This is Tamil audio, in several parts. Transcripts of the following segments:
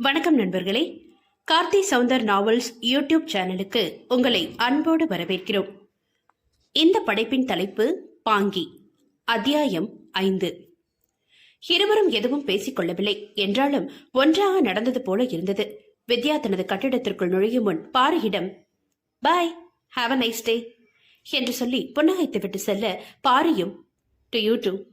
வணக்கம் நண்பர்களே. கார்த்தி சவுந்தர் நாவல்ஸ் யூடியூப் சேனலுக்கு உங்களை அன்போடு வரவேற்கிறோம். இந்த படைப்பின் தலைப்பு பாங்கி அத்தியாயம் ஐந்து. இருவரும் எதுவும் பேசிக் கொள்ளவில்லை என்றாலும் ஒன்றாக நடந்தது போல இருந்தது. வித்யா தனது கட்டிடத்திற்குள் நுழையும் முன் பாரியிடம் பாய் ஹாவ் அ நைஸ் டே என்று சொல்லி புன்னகைத்துவிட்டு செல்ல பாரியும் டு யூ டூ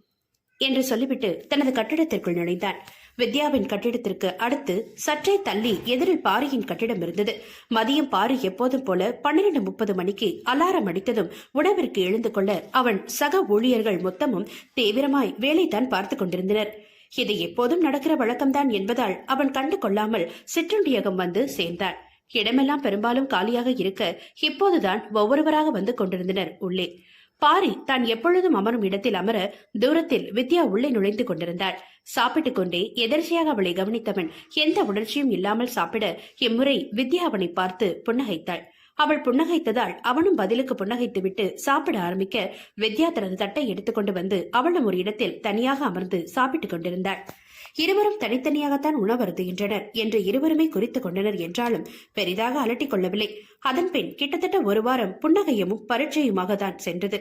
என்று சொல்லிவிட்டு தனது கட்டிடத்திற்குள் நுழைந்தான். வித்யாவின் கட்டிடத்திற்கு அடுத்து சற்றே தள்ளி எதிரில் பாரியின் கட்டிடம் இருந்தது. மதியம் பாரி எப்போதும் போல பன்னிரண்டு முப்பது மணிக்கு அலாரம் அடித்ததும் உணவிற்கு எழுந்து கொள்ள அவன் சக ஊழியர்கள் மொத்தமும் தீவிரமாய் வேலைத்தான் பார்த்து கொண்டிருந்தனர். இது எப்போதும் நடக்கிற வழக்கம்தான் என்பதால் அவன் கண்டு கொள்ளாமல் சிற்றுண்டியகம் வந்து சேர்ந்தான். இடமெல்லாம் பெரும்பாலும் காலியாக இருக்க இப்போதுதான் ஒவ்வொருவராக வந்து கொண்டிருந்தனர் உள்ளே. பாரி தான் எப்பொழுதும் அமரும் இடத்தில் அமர தூரத்தில் வித்யா உள்ளே நுழைந்து கொண்டிருந்தாள். சாப்பிட்டுக் கொண்டே எதர்ச்சியாக அவளை கவனித்தவன் எந்த உணர்ச்சியும் இல்லாமல் சாப்பிட இம்முறை வித்யா அவனை பார்த்து புன்னகைத்தாள். அவள் புன்னகைத்ததால் அவனும் பதிலுக்கு புன்னகைத்துவிட்டு சாப்பிட ஆரம்பிக்க வித்யா தனது தட்டை எடுத்துக்கொண்டு வந்து அவளும் ஒரு இடத்தில் தனியாக அமர்ந்து சாப்பிட்டுக் கொண்டிருந்தாள். இருவரும் தனித்தனியாகத்தான் உணவருந்துகின்றனர் என்று இருவருமே குறித்துக் கொண்டனர் என்றாலும் பெரிதாக அலட்டிக் கொள்ளவில்லை. அதன் பின் கிட்டத்தட்ட ஒரு வாரம் புன்னகையமும் பரீட்சையுமாக தான் சென்றது.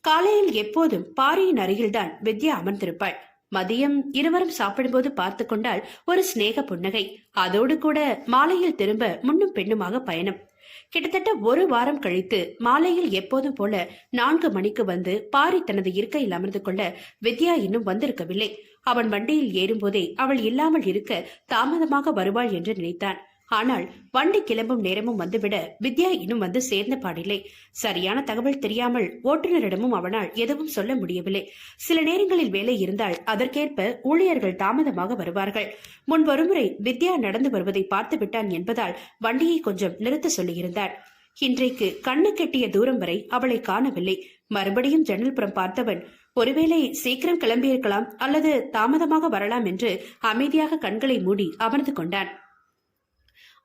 காலையில் எப்போதும் பாரியின் அருகில்தான் வித்யா அமர்ந்திருப்பாள். மதியம் இருவரும் சாப்பிடும்போது பார்த்து கொண்டால் ஒரு சிநேக புன்னகை. அதோடு கூட மாலையில் திரும்ப முன்னும் பெண்ணுமாக பயணம். கிட்டத்தட்ட ஒரு வாரம் கழித்து மாலையில் எப்போதும் போல நான்கு மணிக்கு வந்து பாரி தனது இருக்கையில் அமர்ந்து கொள்ள வித்யா இன்னும் வந்திருக்கவில்லை. அவன் வண்டியில் ஏறும்போதே அவள் இல்லாமல் இருக்க தாமதமாக வருவாள் என்று நினைத்தான். ஆனால் வண்டி கிளம்பும் நேரமும் வந்துவிட வித்யா இன்னும் வந்து சேர்ந்த பாடில்லை. சரியான தகவல் தெரியாமல் ஓட்டுநரிடமும் அவனால் எதுவும் சொல்ல முடியவில்லை. சில நேரங்களில் வேலை இருந்தால் அதற்கேற்ப ஊழியர்கள் தாமதமாக வருவார்கள். முன் ஒருமுறை வித்யா நடந்து வருவதை பார்த்து விட்டான் என்பதால் வண்டியை கொஞ்சம் நிறுத்த சொல்லியிருந்தார். இன்றைக்கு கண்ணு கெட்டிய தூரம் வரை அவளை காணவில்லை. மறுபடியும் ஜன்னல்புறம் பார்த்தவன் ஒருவேளை சீக்கிரம் கிளம்பியிருக்கலாம் அல்லது தாமதமாக வரலாம் என்று அமைதியாக கண்களை மூடி அமர்ந்து கொண்டான்.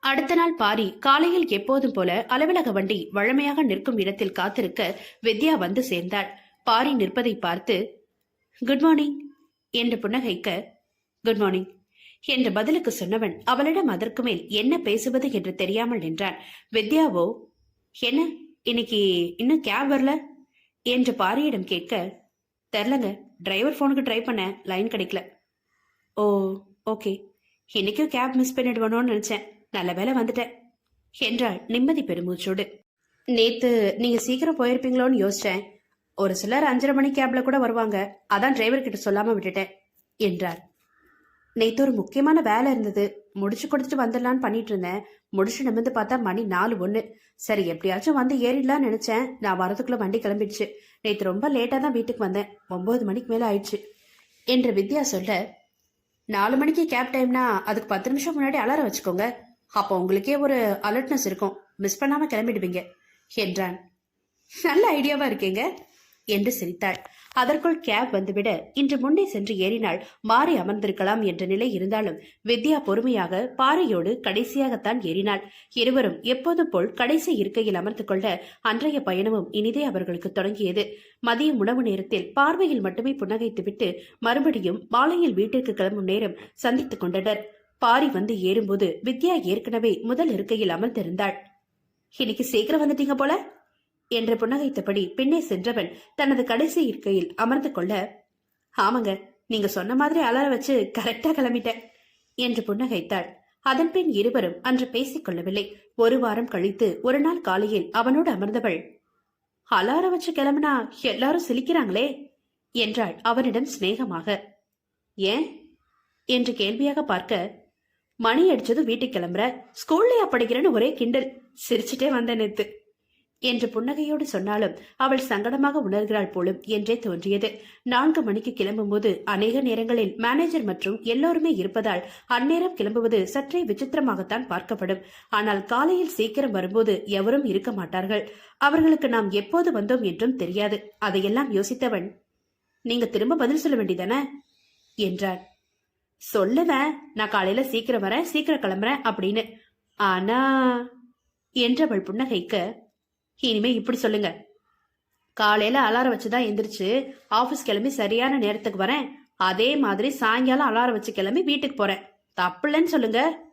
அடுத்த நாள் பாரி காலையில் எப்போதும் போல அலுவலக வண்டி வழமையாக நிற்கும் இடத்தில் காத்திருக்க வித்யா வந்து சேர்ந்தாள். பாரி நிற்பதை பார்த்து குட் மார்னிங் என்று புன்னகைக்க குட் மார்னிங் என்று பதிலுக்கு சொன்னவன் அவளிடம் அதற்கு மேல் என்ன பேசுவது என்று தெரியாமல் நின்றான். வித்யாவோ என்ன இன்னைக்கு இன்னும் கேப் வரல? என்று பாரியிடம் கேட்க தெரிலங்க. டிரைவர் ஃபோனுக்கு ட்ரை பண்ண லைன் கிடைக்கல. ஓ ஓகே இன்னைக்கும் கேப் மிஸ் பண்ணிடுவானோன்னு நினைச்சேன். நல்ல வேலை வந்துட்டேன். என்றாள் நிம்மதி பெருமூச்சோடு. நேத்து நீங்க சீக்கிரம் போயிருப்பீங்களோன்னு யோசிச்சேன். ஒரு சிலர் அஞ்சரை மணி கேப்ல கூட வருவாங்க. அதான் டிரைவர் கிட்ட சொல்லாம விட்டுட்டேன் என்றார். நேத்து ஒரு முக்கியமான வேலை இருந்தது. முடிச்சு கொடுத்துட்டு வந்துடலான்னு பண்ணிட்டு இருந்தேன். முடிச்சு நிமிர்ந்து பார்த்தா மணி நாலு ஒன்று சரி எப்படியாச்சும் வந்து ஏறிடலாம்னு நினைச்சேன். நான் வரதுக்குள்ள வண்டி கிளம்பிடுச்சு. நேற்று ரொம்ப லேட்டாக தான் வீட்டுக்கு வந்தேன். ஒம்பது மணிக்கு மேலே ஆயிடுச்சு. என்று வித்யா சொல்ல நாலு மணிக்கு கேப் டைம்னா அதுக்கு பத்து நிமிஷம் முன்னாடி அலாரம் வச்சுக்கோங்க. அப்போ உங்களுக்கே ஒரு அலர்ட்னஸ் இருக்கும். மிஸ் பண்ணாமல் கிளம்பிடுவீங்க என்றான். நல்ல ஐடியாவாக இருக்கீங்க. என்று சிரித்தாள். அதற்குள் கேப் வந்துவிட இன்று முன்னே சென்று ஏறினால் மாறி அமர்ந்திருக்கலாம் என்ற நிலை இருந்தாலும் வித்யா பொறுமையாக பாறையோடு கடைசியாகத்தான் ஏறினாள். இருவரும் எப்போதும் போல் கடைசி இருக்கையில் அமர்ந்து கொள்ள அன்றைய பயணமும் இனிதே அவர்களுக்கு தொடங்கியது. மதியம் உணவு நேரத்தில் பார்வையில் மட்டுமே புன்னகைத்துவிட்டு மறுபடியும் மாலையில் வீட்டிற்கு கிளம்பும் நேரம் சந்தித்துக் கொண்டனர். பாரி வந்து ஏறும்போது வித்யா ஏற்கனவே முதல் இருக்கையில் அமர்ந்திருந்தாள். இன்னைக்கு சீக்கிரம் வந்துட்டீங்க போல? என்று புன்னகைத்தபடி பின்னே சென்றவன் தனது கடைசி இருக்கையில் அமர்ந்து கொள்ள ஆமாங்க நீங்க சொன்ன மாதிரி அலார வச்சு கரெக்டா கிளம்பிட்டேன் என்று புன்னகைத்தாள். அதன் பின் இருவரும் அன்று பேசிக் கொள்ளவில்லை. ஒரு வாரம் கழித்து ஒரு நாள் காலையில் அவனோடு அமர்ந்தவள் அலார வச்சு கிளம்புனா எல்லாரும் சிலிக்கிறாங்களே என்றாள் அவனிடம் சிநேகமாக. ஏன்? என்று கேள்வியாக பார்க்க மணி அடிச்சதும் வீட்டுக்கு கிளம்புற ஸ்கூல்லையா படிக்கிறேன்னு ஒரே கிண்டல் சிரிச்சிட்டே வந்த நேத்து. என்று புன்னகையோடு சொன்னாலும் அவள் சங்கடமாக உணர்கிறாள் போலும் என்றே தோன்றியது. நான்கு மணிக்கு கிளம்பும்போது அநேக நேரங்களில் மேனேஜர் மற்றும் எல்லோருமே இருப்பதால் அந்நேரம் கிளம்புவது சற்றே விசித்திரமாகத்தான் பார்க்கப்படும். ஆனால் காலையில் சீக்கிரம் வரும்போது எவரும் இருக்க மாட்டார்கள். அவர்களுக்கு நாம் எப்போது வந்தோம் என்றும் தெரியாது. அதையெல்லாம் யோசித்தவன் நீங்க திரும்ப பதில் சொல்ல வேண்டியதானே? என்றான். சொல்லுவேன் நான் காலையில சீக்கிரம் வரேன் சீக்கிரம் கிளம்புறேன் அப்படின்னு. ஆனா என்றவள் புன்னகைக்க இனிமே இப்படி சொல்லுங்க. காலையில அலாரம் வச்சுதான் எந்திரிச்சு ஆபீஸ் கிளம்பி சரியான நேரத்துக்கு வரேன். அதே மாதிரி சாயங்காலம் அலாரம் வச்சு கிளம்பி வீட்டுக்கு போறேன். தப்புலன்னு சொல்லுங்க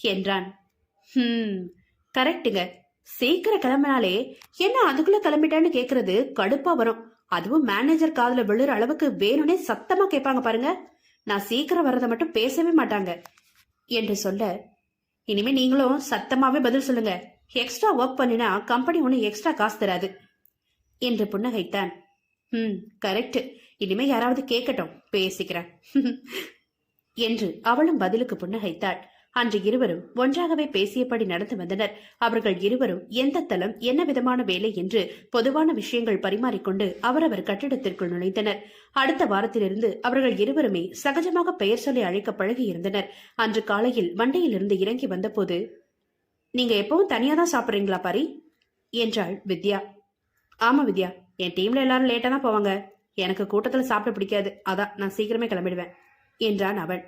என்றான். ஹம் கரெக்டுங்க சீக்கிரம் கிளம்பினாலே என்ன அதுக்குள்ள கிளம்பிட்டான்னு கேக்குறது கடுப்பா வரும். அதுவும் மேனேஜர் காதுல விழுற அளவுக்கு வேணும்னே சத்தமா கேட்பாங்க பாருங்க. நான் சீக்கிரம் வர்றதை மட்டும் பேசவே மாட்டாங்க என்று சொல்ல இனிமே நீங்களும் சத்தமாவே பதில் சொல்லுங்க. எக்ஸ்ட்ரா ஒர்க் பண்ணினா கம்பெனி ஒன்று எக்ஸ்ட்ரா காசு தராது என்று புன்னகைத்தான். ம் கரெக்ட் இனிமே யாராவது கேட்கட்டும் பேசிக்கிறேன். என்று அவளும் பதிலுக்கு புன்னகைத்தாள். அன்று இருவரும் ஒன்றாகவே பேசியபடி நடந்து வந்தனர். அவர்கள் இருவரும் எந்த தளம் என்ன விதமான வேலை என்று பொதுவான விஷயங்கள் பரிமாறிக்கொண்டு அவரவர் கட்டிடத்திற்குள் நுழைந்தனர். அடுத்த வாரத்திலிருந்து அவர்கள் இருவருமே சகஜமாக பெயர் சொல்லி அழைக்க பழகி இருந்தனர் அன்று காலையில் வண்டியிலிருந்து இறங்கி வந்தபோது நீங்க எப்பவும் தனியா தான் சாப்பிட்றீங்களா பாரி? என்றாள் வித்யா. ஆமா வித்யா என் டீம்ல எல்லாரும் லேட்டா தான் போவாங்க. எனக்கு கூட்டத்துல சாப்பிட பிடிக்காது. அதான் நான் சீக்கிரமே கிளம்பிடுவேன் என்றான் அவள்.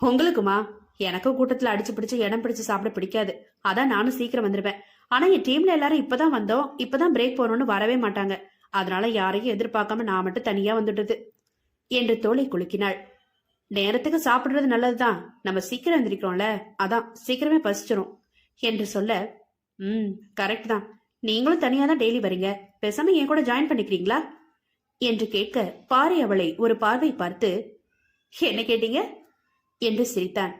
உங்களுக்குமா? எனக்கும் கூட்டத்துல அடிச்சு பிடிச்சு இடம் பிடிச்சு சாப்பிட பிடிக்காது. அதான் நானும் சீக்கிரம் வந்துருவேன் ஆனா என் டீம்ல எல்லாரும் இப்பதான் வந்தோம். இப்பதான் பிரேக் போனோம்னு வரவே மாட்டாங்க. அதனால யாரையும் எதிர்பார்க்காம நான் மட்டும் தனியா வந்துடுது என்று தோலை குலுக்கினாள். நேரத்துக்கு சாப்பிடுறது நல்லதுதான். நம்ம சீக்கிரம் எந்திரிக்கிறோம்ல. அதான் சீக்கிரமே பசிச்சிரும். என்று சொல்ல ம் கரெக்ட் தான். நீங்களும் தனியா தான் டெய்லி வரீங்க பேசாம என் கூட ஜாயின் பண்ணிக்கிறீங்களா? என்று கேட்க பாரி அவளை ஒரு பார்வை பார்த்து என்ன கேட்டீங்க? என்று சிரித்தான்.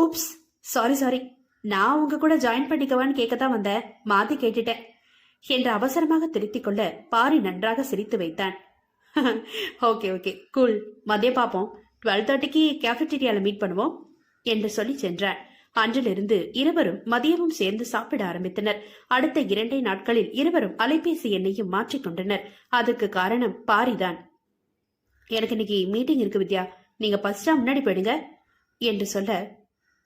உப்ஸ் சாரி சாரி நான் உங்க கூட ஜாயின் பண்ணிக்கவான்னு கேட்கத்தான் வந்தேன். மாத்தி கேட்டுட்டேன். என்று அவசரமாக திருத்திக் கொள்ள பாரி நன்றாக சிரித்து வைத்தான். Okay okay. கூல். மதியம் பார்ப்போம் டுவெல் தேர்ட்டிக்கு கேஃபெட்டீரியால மீட் பண்ணுவோம். என்று சொல்லி சென்றான். அன்றிலிருந்து இருவரும் மதியமும் சேர்ந்து சாப்பிட ஆரம்பித்தனர். அடுத்த இரண்டே நாட்களில் இருவரும் அலைபேசி எண்ணையும் மாற்றிக்கொண்டனர் அதுக்கு காரணம் பாரிதான். எனக்கு இன்னைக்கு மீட்டிங் இருக்கு வித்யா. நீங்க பஸ்டா முன்னாடி போயிடுங்க என்று சொல்ல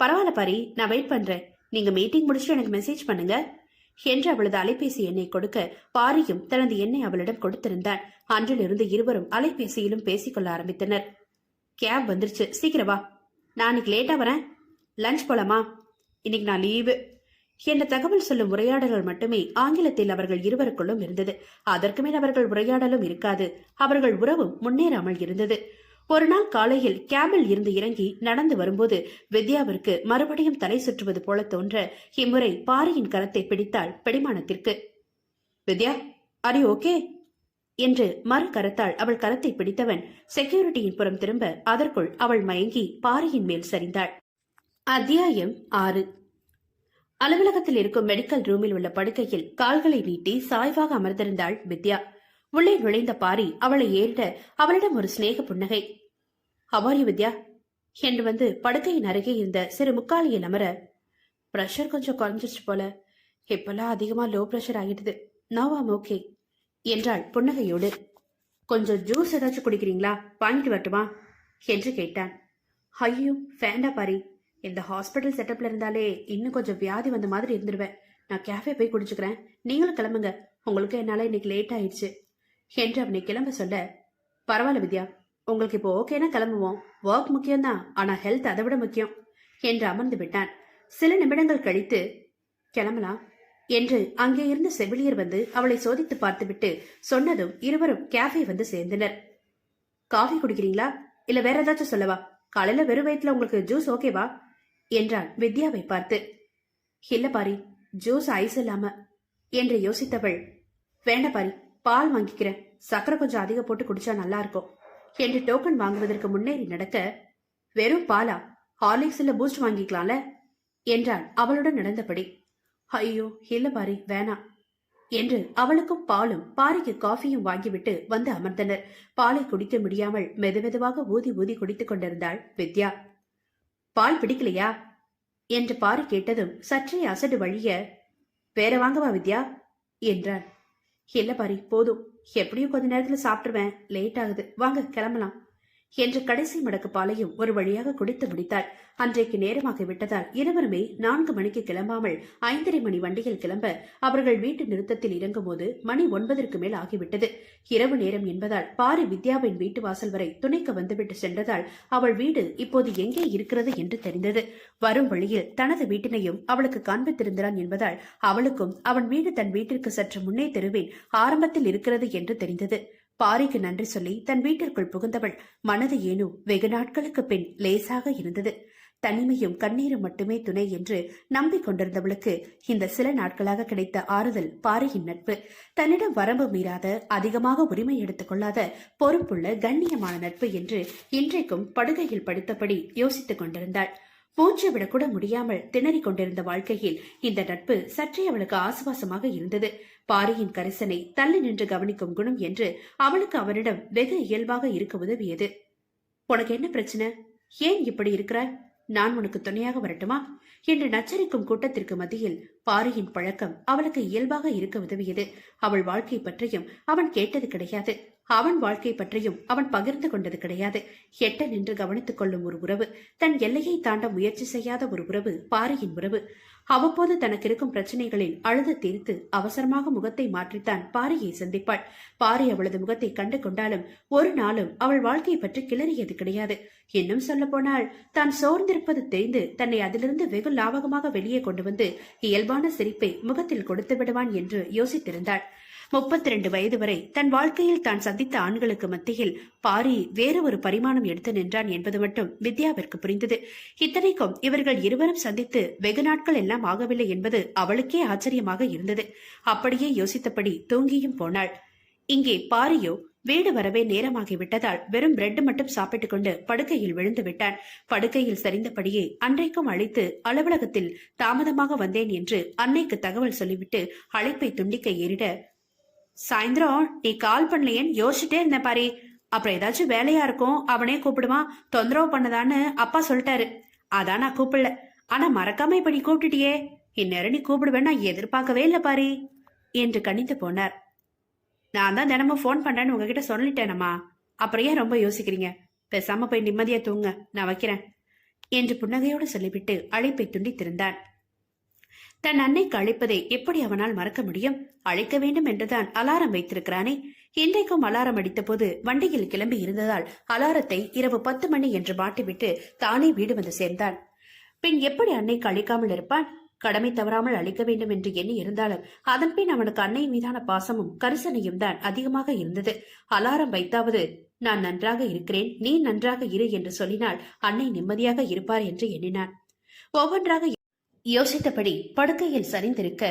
பரவாயில்ல பாரி நான் வெயிட் பண்றேன். நீங்க மீட்டிங் முடிச்சுட்டு எனக்கு மெசேஜ் பண்ணுங்க என்று அவளது அலைபேசி எண்ணை கொடுக்க பாரியும் தனது எண்ணை அவளிடம் கொடுத்திருந்தான். அன்றிலிருந்து இருவரும் அலைபேசியிலும் பேசிக்கொள்ள ஆரம்பித்தனர். கேப் வந்துருச்சு. சீக்கிரவா நான் இன்னைக்கு லேட்டா வரேன். லஞ்ச் போலாமா? இன்னைக்கு நான் லீவு என்ற தகவல் சொல்லும் உரையாடல்கள் மட்டுமே ஆங்கிலத்தில் அவர்கள் இருவருக்குள்ளும் இருந்தது. அதற்கு மேல் அவர்கள் உரையாடலும் இருக்காது. அவர்கள் உறவும் முன்னேறாமல் இருந்தது. ஒரு நாள் காலையில் கேபில் இருந்து இறங்கி நடந்து வரும்போது வித்யாவிற்கு மறுபடியும் தலை சுற்றுவது போல தோன்ற இம்முறை பாரியின் கரத்தை பிடித்தாள் பிடிமானத்திற்கு. வித்யா அரி ஓகே என்று மறு கரத்தால் அவள் கரத்தை பிடித்தவன் செக்யூரிட்டியின் புறம் திரும்ப அதற்குள் அவள் மயங்கி பாரியின் மேல் சரிந்தாள். அத்தியாயம் ஆறு. அலுவலகத்தில் இருக்கும் மெடிக்கல் ரூமில் உள்ள படுக்கையில் கால்களை நீட்டி சாய்வாக அமர்ந்திருந்தாள் வித்யா. உள்ளே நுழைந்த பாரி அவளை ஏறிட அவளிடம் ஒரு சிநேக புன்னகை. அவாரி வித்யா? என்று வந்து படுக்கையின் அருகே இருந்த சிறு முக்காலியில் அமர ப்ரெஷர் கொஞ்சம் குறைஞ்சிருச்சு போல. இப்பெல்லாம் அதிகமா லோ ப்ரெஷர் ஆகிடுது. நவ் ஆம் ஓகே என்றாள் புன்னகையோடு. கொஞ்சம் ஜூஸ் ஏதாச்சும் குடிக்கிறீங்களா? வாங்கிட்டு வரட்டுமா? என்று கேட்டான். ஐயோ வேண்டா பாரி. இந்த ஹாஸ்பிட்டல் செட்டப்ல இருந்தாலே இன்னும் கொஞ்சம் வியாதி வந்த மாதிரி இருந்துருவேன். நான் கேஃபே போய் குடிச்சுக்கிறேன். நீங்களும் கிளம்புங்க. உங்களுக்கு என்னால இன்னைக்கு லேட் ஆயிடுச்சு. என்று அவனை கிளம்ப சொல்ல பரவாயில்ல வித்யா உங்களுக்கு இப்போ ஓகேனா கிளம்புவோம். ஒர்க் முக்கியம்தான் ஆனா ஹெல்த் அதை விட முக்கியம். என்று அமர்ந்து விட்டான். சில நிமிடங்கள் கழித்து கிளம்பலாம். என்று அங்கே இருந்த செவிலியர் வந்து அவளை சோதித்து பார்த்துவிட்டு சொன்னதும் இருவரும் கேஃபே வந்து சேர்ந்தனர். காஃபி குடிக்கிறீங்களா? இல்ல வேற ஏதாச்சும் சொல்லவா? காலையில வெறும் வயிற்றுல உங்களுக்கு ஜூஸ் ஓகேவா என்றாள் வித்யாவை பார்த்து. இல்ல பாரி ஜூஸ் ஐஸ் இல்லாம என்று யோசித்தவள். வேண்ட பாரி பால் வாங்கிக்கிறேன். சக்கரை கொஞ்சம் அதிகம் போட்டு குடிச்சா நல்லா இருக்கும் என்று டோக்கன் வாங்குவதற்கு முன்னேறி நடக்க வெறும் பாலா? ஹார்லிக்ஸ் இல்ல பூஸ்ட் வாங்கிக்கலாம்ல? என்றாள் அவளுடன் நடந்தபடி. ஐயோ இல்ல பாரி வேணாம் என்று அவளுக்கும் பாலும் பாரிக்கு காஃபியும் வாங்கிவிட்டு வந்து அமர்ந்தனர். பாலை குடிக்க முடியாமல் மெதுமெதுவாக ஊதி ஊதி குடித்துக் கொண்டிருந்தாள் வித்யா. பால் பிடிக்கலையா? என்று பாரி கேட்டதும் சற்றே அசடு வழிய வேற வாங்கவா வித்யா? என்றார் இல்ல பாரி போதும். எப்படியும் கொஞ்ச நேரத்துல சாப்பிட்டுருவேன். லேட் ஆகுது. வாங்க கிளம்பலாம். என்று கடைசி மடக்கு பாலையும் ஒரு வழியாக குடித்து முடித்தாள் அன்றைக்கு நேரமாகி விட்டதால் இருவருமே நான்கு மணிக்கு கிளம்பாமல் ஐந்தரை மணி வண்டியில் கிளம்ப அவர்கள் வீட்டு நிறுத்தத்தில் இறங்கும்போது மணி ஒன்பதற்கு மேல் ஆகிவிட்டது. இரவு நேரம் என்பதால் பாரி வித்யாவின் வீட்டு வாசல் வரை துணைக்கு வந்துவிட்டு சென்றதால் அவள் வீடு இப்போது எங்கே இருக்கிறது என்று தெரிந்தது. வரும் வழியில் தனது வீட்டினையும் அவளுக்கு காண்பித்திருந்தான் என்பதால் அவளுக்கும் அவன் வீடு தன் வீட்டிற்கு சற்று முன்னே தெருவின் ஆரம்பத்தில் இருக்கிறது என்று தெரிந்தது. பாரிக்கு நன்றி சொல்லி தன் வீட்டிற்குள் புகுந்தவள் மனது ஏனோ வெகு நாட்களுக்கு பின் லேசாக இருந்தது. தனிமையும் கண்ணீரும் மட்டுமே துணை என்று நம்பிக்கொண்டிருந்தவளுக்கு இந்த சில நாட்களாக கிடைத்த ஆறுதல் பாரியின் நட்பு. தன்னிடம் வரம்பு மீறாத அதிகமாக உரிமை எடுத்துக் கொள்ளாத பொறுப்புள்ள கண்ணியமான நட்பு என்று இன்றைக்கும் படுகையில் படித்தபடி யோசித்துக் கொண்டிருந்தாள். மூச்சு விடக்கூட முடியாமல் திணறிக் கொண்டிருந்த வாழ்க்கையில் இந்த நட்பு சற்றே அவளுக்கு ஆசுவாசமாக இருந்தது. பாரியின் கரிசனை தள்ளி நின்று கவனிக்கும் குணம் என்று அவளுக்கு அவனிடம் வெகு இயல்பாக இருக்க உதவியது. உனக்கு என்ன பிரச்சனை? ஏன் இப்படி இருக்கிறாய்? நான் உனக்கு துணையாக வரட்டுமா? என்று நச்சரிக்கும் கூட்டத்திற்கு மத்தியில் பாரியின் பழக்கம் அவளுக்கு இயல்பாக இருக்க உதவியது. அவள் வாழ்க்கை பற்றியும் அவன் கேட்டது கிடையாது. அவன் வாழ்க்கை பற்றியும் அவன் பகிர்ந்து கொண்டது கிடையாது. எட்ட நின்று கவனித்துக் கொள்ளும் ஒரு உறவு தன் எல்லையை தாண்ட முயற்சி செய்யாத ஒரு உறவு பாரியின் உறவு. அவ்வப்போது தனக்கு இருக்கும் பிரச்சனைகளில் அழுது தீர்த்து அவசரமாக முகத்தை மாற்றித்தான் பாரியை சந்திப்பாள். பாரி அவளது முகத்தை கண்டு கொண்டாலும் ஒரு நாளும் அவள் வாழ்க்கை பற்றி கிளறியது கிடையாது. இன்னும் சொல்ல போனால் தான் சோர்ந்திருப்பது தெரிந்து தன்னை அதிலிருந்து வெகு லாபகமாக வெளியே கொண்டு வந்து இயல்பான சிரிப்பை முகத்தில் கொடுத்து விடுவான் என்று யோசித்திருந்தாள். முப்பத்தி ரெண்டு வயது வரை தன் வாழ்க்கையில் தான் சந்தித்த ஆண்களுக்கு மத்தியில் பாரி வேறு ஒரு பரிமாணம் எடுத்து நின்றான் என்பது மட்டும் வித்யாவிற்கு புரிந்தது. இத்தனைக்கும் இவர்கள் இருவரும் சந்தித்து வெகு நாட்கள் எல்லாம் ஆகவில்லை என்பது அவளுக்கே ஆச்சரியமாக இருந்தது. அப்படியே யோசித்தபடி தூங்கியும் போனாள். இங்கே பாரியோ வீடு வரவே நேரமாகிவிட்டதால் வெறும் பிரெட் மட்டும் சாப்பிட்டுக் கொண்டு படுக்கையில் விழுந்து விட்டான். படுக்கையில் சரிந்தபடியே அன்றைக்கும் அழைத்து அலுவலகத்தில் தாமதமாக வந்தேன் என்று அன்னைக்கு தகவல் சொல்லிவிட்டு அழைப்பை துண்டிக்க ஏறிட சாயந்தரம் நீ கால் பண்ணலையேன்னு யோசிச்சுட்டே இருந்தேன் பாரி. அப்புறம் ஏதாச்சும் வேலையா இருக்கும் அவனே கூப்பிடுவான் தொந்தரவு பண்ணதான்னு அப்பா சொல்லிட்டாரு. அதான் நான் கூப்பிடல. ஆனா மறக்காம இப்ப நீ கூப்பிட்டுட்டியே. இந்நேரம் நீ கூப்பிடுவேன்னு நான் எதிர்பார்க்கவே இல்லை பாரி என்று கணித்து போனார். நான் தான் தினமும் ஃபோன் பண்றேன்னு உங்ககிட்ட சொல்லிட்டேனம்மா. அப்புறம் ஏன் ரொம்ப யோசிக்கிறீங்க? பேசாம போய் நிம்மதியா தூங்க. நான் வைக்கிறேன் என்று புன்னகையோடு சொல்லிவிட்டு அழைப்பை துண்டித்திருந்தான். தன் அன்னைக்கு அழைப்பதை எப்படி அவனால் மறக்க முடியும்? அழைக்க வேண்டும் என்றுதான் அலாரம் வைத்திருக்கிறானே. இன்றைக்கும் அலாரம் அடித்தபோது வண்டியில் கிளம்பி இருந்ததால் அலாரத்தை இரவு பத்து மணி என்று மாட்டிவிட்டு தானே வீடு வந்து சேர்ந்தான். பின் எப்படி அன்னைக்கு அழைக்காமல் இருப்பான்? கடமை தவறாமல் அழிக்க வேண்டும் என்று எண்ணி இருந்தாலும் அதன் பின் அவனுக்கு அன்னை மீதான பாசமும் கரிசனையும் தான் அதிகமாக இருந்தது. அலாரம் வைத்தாவது நான் நன்றாக இருக்கிறேன். நீ நன்றாக இரு என்று சொல்லினால் அன்னை நிம்மதியாக இருப்பார் என்று எண்ணினான். ஒவ்வொன்றாக யோசித்தபடி படுக்கையில் சரிந்திருக்க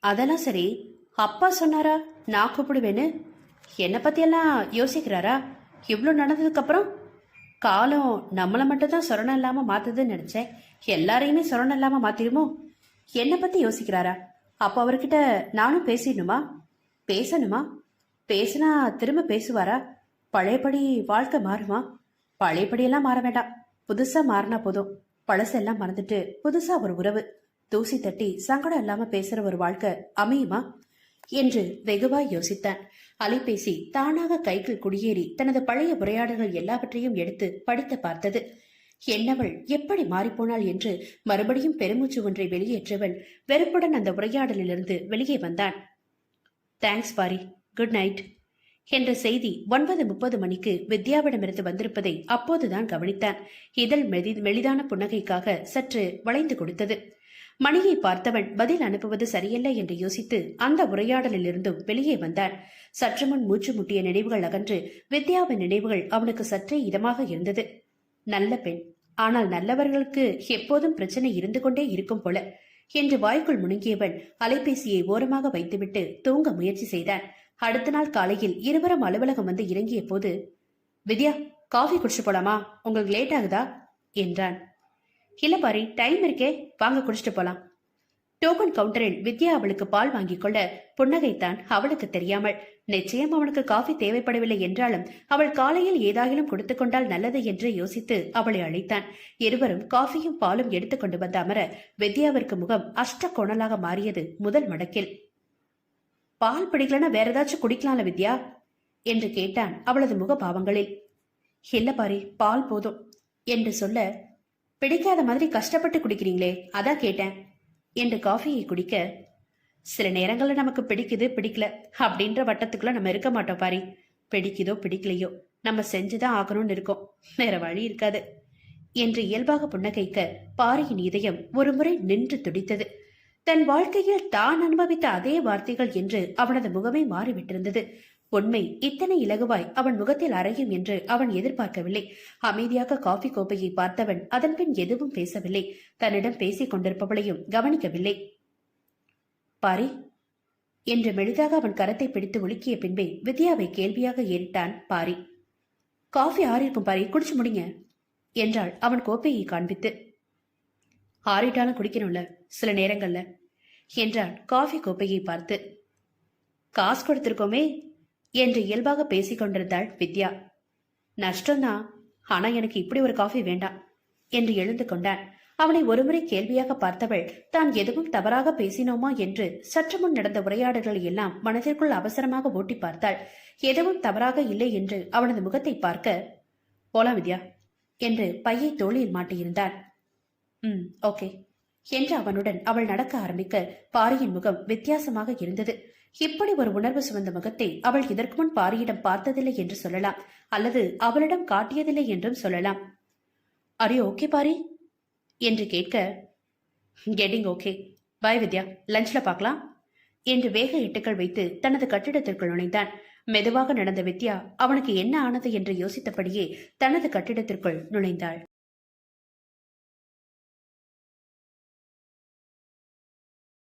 அதெல்லாம் சரி அப்பா சொன்னாரா? நான் கூப்பிடுவேன்னு? என்னை பத்தியெல்லாம் யோசிக்கிறாரா? இவ்வளோ நடந்ததுக்கு அப்புறம் காலம் நம்மளை மட்டும் தான் சொரணம் இல்லாமல் மாத்துதுன்னு நினைச்சேன். எல்லாரையுமே சொரணம் இல்லாமல் மாத்திருமோ? என்னை பத்தி யோசிக்கிறாரா? அப்போ அவர்கிட்ட நானும் பேசிடணுமா? பேசணுமா? பேசினா திரும்ப பேசுவாரா? பழையபடி வாழ்க்கை மாறுமா? பழையபடியெல்லாம் மாற வேண்டாம். புதுசாக மாறினா போதும். பழசெல்லாம் மறந்துட்டு புதுசா ஒரு உறவு. தூசி தட்டி சங்கடம் இல்லாம பேசுற ஒரு வாழ்க்கை அமையுமா? என்று வெகுவாய் யோசித்தான். அலைபேசி தானாக கைக்குள் குடியேறி தனது பழைய உரையாடல்கள் எல்லாவற்றையும் எடுத்து படித்து பார்த்தது. என்னவள் எப்படி மாறிப்போனாள் என்று மறுபடியும் பெருமூச்சு ஒன்றை வெளியேற்றவன் வெறுப்புடன் அந்த உரையாடலிலிருந்து வெளியே வந்தான். தேங்க்ஸ் பாரி குட் நைட் என்ற செய்தி ஒன்பது முப்பது மணிக்கு வித்யாவிடமிருந்து வந்திருப்பதை அப்போதுதான் கவனித்தான். இதழ் மெதி மெலிதான புன்னகைக்காக சற்று வளைந்து கொடுத்தது. மணியை பார்த்தவன் பதில் அனுப்புவது சரியல்ல என்று யோசித்து அந்த உரையாடலிலிருந்தும் வெளியே வந்தான். சற்று முன் மூச்சு முட்டிய நினைவுகள் அகன்று வித்யாவின் நினைவுகள் அவனுக்கு சற்றே இதமாக இருந்தது. நல்ல பெண். ஆனால் நல்லவர்களுக்கு எப்போதும் பிரச்சனை இருந்து கொண்டே இருக்கும் போல. என்று வாய்க்குள் முணுங்கியவன் அலைபேசியை ஓரமாக வைத்துவிட்டு தூங்க முயற்சி செய்தான். அடுத்த நாள் காலையில் இருவரும் அலுவலகம் வந்து இறங்கிய போது வித்யா காஃபி குடிச்சு போலாமா? உங்களுக்கு லேட் ஆகுதா? என்றான். இல்ல பாரி டைம் இருக்கே வாங்க குடிச்சிட்டு போலாம். டோக்கன் கவுண்டரில் வித்யா அவளுக்கு பால் வாங்கிக் கொள்ள புன்னகைத்தான் அவளுக்கு தெரியாமல் நிச்சயம் அவனுக்கு காஃபி தேவைப்படவில்லை என்றாலும் அவள் காலையில் ஏதாகிலும் கொடுத்துக்கொண்டால் நல்லது என்று யோசித்து அவளை அழைத்தான். இருவரும் காஃபியும் பாலும் எடுத்துக்கொண்டு வந்த அமர வித்யாவிற்கு முகம் அஷ்ட கோணலாக மாறியது முதல் மடக்கில். பால் பிடிக்கலன்னா வேற ஏதாச்சும் குடிக்கலாம்ல வித்யா? என்று கேட்டான் அவளது முகபாவங்களில். இல்ல பாரி பால் போதும் என்று சொல்ல பிடிக்காத மாதிரி கஷ்டப்பட்டு குடிக்கிறீங்களே அதான் கேட்டேன் என்று காஃபியை குடிக்க சில நேரங்கள்ல நமக்கு பிடிக்குது பிடிக்கல அப்படின்ற வட்டத்துக்குள்ள நம்ம இருக்க மாட்டோம் பாரி. பிடிக்குதோ பிடிக்கலையோ நம்ம செஞ்சுதான் ஆகணும்னு இருக்கோம். வேற வழி இருக்காது என்று இயல்பாக புன்னகைக்க பாரியின் இதயம் ஒருமுறை நின்று துடித்தது. தன் வாழ்க்கையில் தான் அனுபவித்த அதே வார்த்தைகள் என்று அவனது முகமே மாறிவிட்டிருந்தது. உண்மை இத்தனை இலகுவாய் அவன் முகத்தில் அறையும் என்று அவன் எதிர்பார்க்கவில்லை. அமைதியாக காஃபி கோப்பையை பார்த்தவன் அதன்பின் எதுவும் பேசவில்லை. தன்னிடம் பேசிக் கொண்டிருப்பவளையும் கவனிக்கவில்லை. பாரி என்று மெளிதாக அவன் கரத்தை பிடித்து ஒழுக்கிய பின்பே வித்யாவை கேள்வியாக ஏறிட்டான் பாரி. காஃபி ஆறிருக்கும் பாரி குடிச்சு முடிங்க என்றாள் அவன் கோப்பையை காண்பித்து. ஆறிட்டாலும் குடிக்கணும்ல சில நேரங்கள்ல என்றான் காஃபி கோப்பையை பார்த்து. காசு கொடுத்திருக்கோமே என்று இயல்பாக பேசிக் கொண்டிருந்தாள் வித்யா. நஷ்டம்தான் ஆனா எனக்கு இப்படி ஒரு காஃபி வேண்டாம் என்று எழுந்து கொண்டான். அவனை ஒருமுறை கேள்வியாக பார்த்தவள் தான் எதுவும் தவறாக பேசினோமா? என்று சற்று முன் நடந்த உரையாடல்களை எல்லாம் மனதிற்குள் அவசரமாக ஓட்டி பார்த்தாள். எதுவும் தவறாக இல்லை என்று அவனது முகத்தை பார்க்க போலாம் வித்யா என்று பையை தோளில் மாட்டியிருந்தான். ம் ஓகே. என்று அவனுடன் அவள் நடக்க ஆரம்பிக்க பாரியின் முகம் வித்தியாசமாக இருந்தது. இப்படி ஒரு உணர்வு சுமந்த முகத்தை அவள் இதற்கு முன் பாரியிடம் பார்த்ததில்லை என்று சொல்லலாம் அல்லது அவளிடம் காட்டியதில்லை என்றும் சொல்லலாம். அரே ஓகே பாரி? என்று கேட்க கெட்டிங் ஓகே பாய் வித்யா. லஞ்ச்ல பார்க்கலாம். என்று வேக இட்டுக்கள் வைத்து தனது கட்டிடத்திற்குள் நுழைந்தான். மெதுவாக நடந்த வித்யா அவனுக்கு என்ன ஆனது என்று யோசித்தபடியே தனது கட்டிடத்திற்குள் நுழைந்தாள்.